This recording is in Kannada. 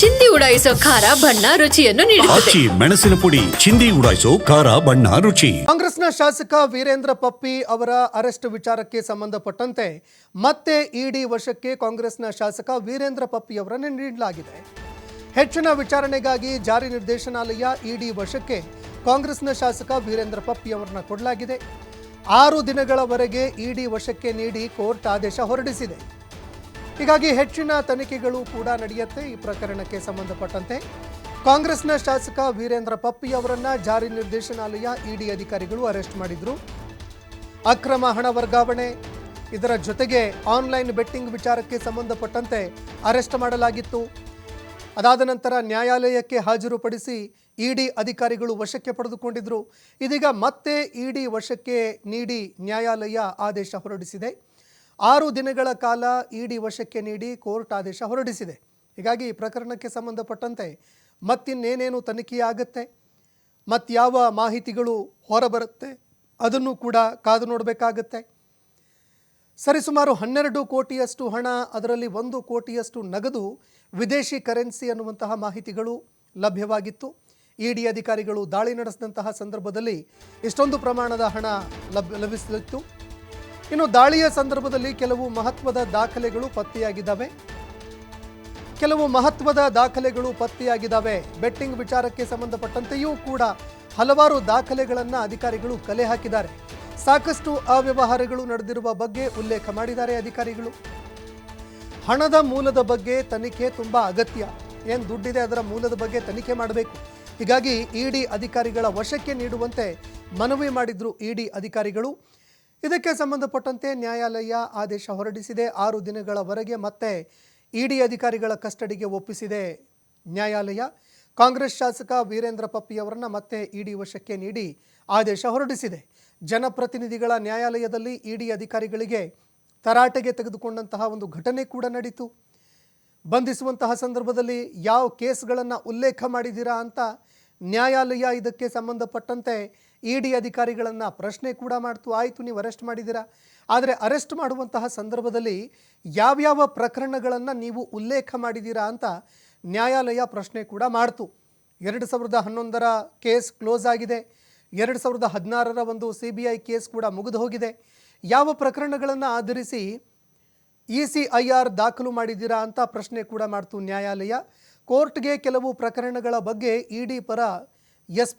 ಚಿಂದಿ ಉಡಾಯಿಸೋ ಖಾರ ಬಣ್ಣ ರುಚಿಯನ್ನು ನೀಡುತ್ತದೆ. ಆಚಿ ಮೆಣಸಿನ ಪುಡಿ ಚಿಂದಿ ಉಡಾಯಿಸೋ ಖಾರ ಬಣ್ಣ ರುಚಿ. ಕಾಂಗ್ರೆಸ್ನ ಶಾಸಕ ವೀರೇಂದ್ರ ಪಪ್ಪಿ ಅವರ ಅರೆಸ್ಟ್ ವಿಚಾರಕ್ಕೆ ಸಂಬಂಧಪಟ್ಟಂತೆ ಮತ್ತೆ ಇಡಿ ವಶಕ್ಕೆ ಕಾಂಗ್ರೆಸ್ನ ಶಾಸಕ ವೀರೇಂದ್ರ ಪಪ್ಪಿ ಅವರನ್ನು ನೀಡಲಾಗಿದೆ. ಹೆಚ್ಚಿನ ವಿಚಾರಣೆಗಾಗಿ ಜಾರಿ ನಿರ್ದೇಶನಾಲಯ ಇಡಿ ವಶಕ್ಕೆ ಕಾಂಗ್ರೆಸ್ನ ಶಾಸಕ ವೀರೇಂದ್ರ ಪಪ್ಪಿ ಅವರನ್ನ ಕೊಡಲಾಗಿದೆ. ಆರು ದಿನಗಳವರೆಗೆ ಇಡಿ ವಶಕ್ಕೆ ನೀಡಿ ಕೋರ್ಟ್ ಆದೇಶ ಹೊರಡಿಸಿದೆ. ಹೀಗಾಗಿ ಹೆಚ್ಚಿನ ತನಿಖೆಗಳು ಕೂಡ ನಡೆಯುತ್ತೆ ಈ ಪ್ರಕರಣಕ್ಕೆ ಸಂಬಂಧಪಟ್ಟಂತೆ. ಕಾಂಗ್ರೆಸ್ನ ಶಾಸಕ ವೀರೇಂದ್ರ ಪಪ್ಪಿ ಅವರನ್ನ ಜಾರಿ ನಿರ್ದೇಶನಾಲಯ ಇಡಿ ಅಧಿಕಾರಿಗಳು ಅರೆಸ್ಟ್ ಮಾಡಿದ್ರು. ಅಕ್ರಮ ಹಣ ವರ್ಗಾವಣೆ, ಇದರ ಜೊತೆಗೆ ಆನ್ಲೈನ್ ಬೆಟ್ಟಿಂಗ್ ವಿಚಾರಕ್ಕೆ ಸಂಬಂಧಪಟ್ಟಂತೆ ಅರೆಸ್ಟ್ ಮಾಡಲಾಗಿತ್ತು. ಅದಾದ ನಂತರ ನ್ಯಾಯಾಲಯಕ್ಕೆ ಹಾಜರುಪಡಿಸಿ ಇಡಿ ಅಧಿಕಾರಿಗಳು ವಶಕ್ಕೆ ಪಡೆದುಕೊಂಡಿದ್ರು. ಇದೀಗ ಮತ್ತೆ ಇಡಿ ವಶಕ್ಕೆ ನೀಡಿ ನ್ಯಾಯಾಲಯ ಆದೇಶ ಹೊರಡಿಸಿದೆ. ಆರು ದಿನಗಳ ಕಾಲ ಇಡಿ ವಶಕ್ಕೆ ನೀಡಿ ಕೋರ್ಟ್ ಆದೇಶ ಹೊರಡಿಸಿದೆ. ಹೀಗಾಗಿ ಈ ಪ್ರಕರಣಕ್ಕೆ ಸಂಬಂಧಪಟ್ಟಂತೆ ಮತ್ತಿನ್ನೇನೇನು ತನಿಖೆಯಾಗುತ್ತೆ ಮತ್ತಾವ ಮಾಹಿತಿಗಳು ಹೊರಬರುತ್ತೆ? ಅದನ್ನು ಕೂಡ ಕಾದು ನೋಡಬೇಕಾಗತ್ತೆ. ಸರಿಸುಮಾರು ಹನ್ನೆರಡು ಕೋಟಿಯಷ್ಟು ಹಣ, ಅದರಲ್ಲಿ ಒಂದು ಕೋಟಿಯಷ್ಟು ನಗದು ವಿದೇಶಿ ಕರೆನ್ಸಿ ಅನ್ನುವಂತಹ ಮಾಹಿತಿಗಳು ಲಭ್ಯವಾಗಿತ್ತು. ಇಡಿ ಅಧಿಕಾರಿಗಳು ದಾಳಿ ನಡೆಸಿದಂತಹ ಸಂದರ್ಭದಲ್ಲಿ ಇಷ್ಟೊಂದು ಪ್ರಮಾಣದ ಹಣ ಲಭ್ಯ, ಲಭಿಸಿತ್ತು. ಇನ್ನು ದಾಳಿಯ ಸಂದರ್ಭದಲ್ಲಿ ಕೆಲವು ಮಹತ್ವದ ದಾಖಲೆಗಳು ಪತ್ತೆಯಾಗಿದ್ದಾವೆ. ಕೆಲವು ಮಹತ್ವದ ದಾಖಲೆಗಳು ಪತ್ತೆಯಾಗಿದ್ದಾವೆ. ಬೆಟ್ಟಿಂಗ್ ವಿಚಾರಕ್ಕೆ ಸಂಬಂಧಪಟ್ಟಂತೆಯೂ ಕೂಡ ಹಲವಾರು ದಾಖಲೆಗಳನ್ನು ಅಧಿಕಾರಿಗಳು ಕಲೆ ಹಾಕಿದ್ದಾರೆ. ಸಾಕಷ್ಟು ಅವ್ಯವಹಾರಗಳು ನಡೆದಿರುವ ಬಗ್ಗೆ ಉಲ್ಲೇಖ ಮಾಡಿದ್ದಾರೆ ಅಧಿಕಾರಿಗಳು. ಹಣದ ಮೂಲದ ಬಗ್ಗೆ ತನಿಖೆ ತುಂಬ ಅಗತ್ಯ. ಏನು ದುಡ್ಡಿದೆ ಅದರ ಮೂಲದ ಬಗ್ಗೆ ತನಿಖೆ ಮಾಡಬೇಕು. ಹೀಗಾಗಿ ಇಡಿ ಅಧಿಕಾರಿಗಳ ವಶಕ್ಕೆ ನೀಡುವಂತೆ ಮನವಿ ಮಾಡಿದ್ರು ಇಡಿ ಅಧಿಕಾರಿಗಳು. ಇದಕ್ಕೆ ಸಂಬಂಧಪಟ್ಟಂತೆ ನ್ಯಾಯಾಲಯ ಆದೇಶ ಹೊರಡಿಸಿದೆ. ಆರು ದಿನಗಳವರೆಗೆ ಮತ್ತೆ ಇಡಿ ಅಧಿಕಾರಿಗಳ ಕಸ್ಟಡಿಗೆ ಒಪ್ಪಿಸಿದೆ ನ್ಯಾಯಾಲಯ. ಕಾಂಗ್ರೆಸ್ ಶಾಸಕ ವೀರೇಂದ್ರ ಪಪ್ಪಿಯವರನ್ನು ಮತ್ತೆ ಇಡಿ ವಶಕ್ಕೆ ನೀಡಿ ಆದೇಶ ಹೊರಡಿಸಿದೆ. ಜನಪ್ರತಿನಿಧಿಗಳ ನ್ಯಾಯಾಲಯದಲ್ಲಿ ಇಡಿ ಅಧಿಕಾರಿಗಳಿಗೆ ತರಾಟೆಗೆ ತೆಗೆದುಕೊಂಡಂತಹ ಒಂದು ಘಟನೆ ಕೂಡ ನಡೀತು. ಬಂಧಿಸುವಂತಹ ಸಂದರ್ಭದಲ್ಲಿ ಯಾವ ಕೇಸ್ಗಳನ್ನು ಉಲ್ಲೇಖ ಮಾಡಿದ್ದೀರಾ ಅಂತ ನ್ಯಾಯಾಲಯ ಇದಕ್ಕೆ ಸಂಬಂಧಪಟ್ಟಂತೆ ಇಡಿ ಅಧಿಕಾರಿಗಳನ್ನು ಪ್ರಶ್ನೆ ಕೂಡ ಮಾಡ್ತು, ಆಯಿತು, ನೀವು ಅರೆಸ್ಟ್ ಮಾಡಿದ್ದೀರಾ? ಆದರೆ ಅರೆಸ್ಟ್ ಮಾಡುವಂತಹ ಸಂದರ್ಭದಲ್ಲಿ ಯಾವ್ಯಾವ ಪ್ರಕರಣಗಳನ್ನು ನೀವು ಉಲ್ಲೇಖ ಮಾಡಿದ್ದೀರಾ ಅಂತ ನ್ಯಾಯಾಲಯ ಪ್ರಶ್ನೆ ಕೂಡ ಮಾಡ್ತು. ಎರಡು ಸಾವಿರದ ಹನ್ನೊಂದರ ಕೇಸ್ ಕ್ಲೋಸ್ ಆಗಿದೆ. ಎರಡು ಸಾವಿರದ ಹದಿನಾರರ ಒಂದು ಸಿ ಬಿ ಐ ಕೇಸ್ ಕೂಡ ಮುಗಿದು ಹೋಗಿದೆ. ಯಾವ ಪ್ರಕರಣಗಳನ್ನು ಆಧರಿಸಿ ಇ ಸಿ ಐ ಆರ್ ದಾಖಲು ಮಾಡಿದ್ದೀರಾ ಅಂತ ಪ್ರಶ್ನೆ ಕೂಡ ಮಾಡ್ತು ನ್ಯಾಯಾಲಯ. ಕೋರ್ಟ್ಗೆ ಕೆಲವು ಪ್ರಕರಣಗಳ ಬಗ್ಗೆ ಇಡಿ ಪರ ಎಸ್ ಪಿ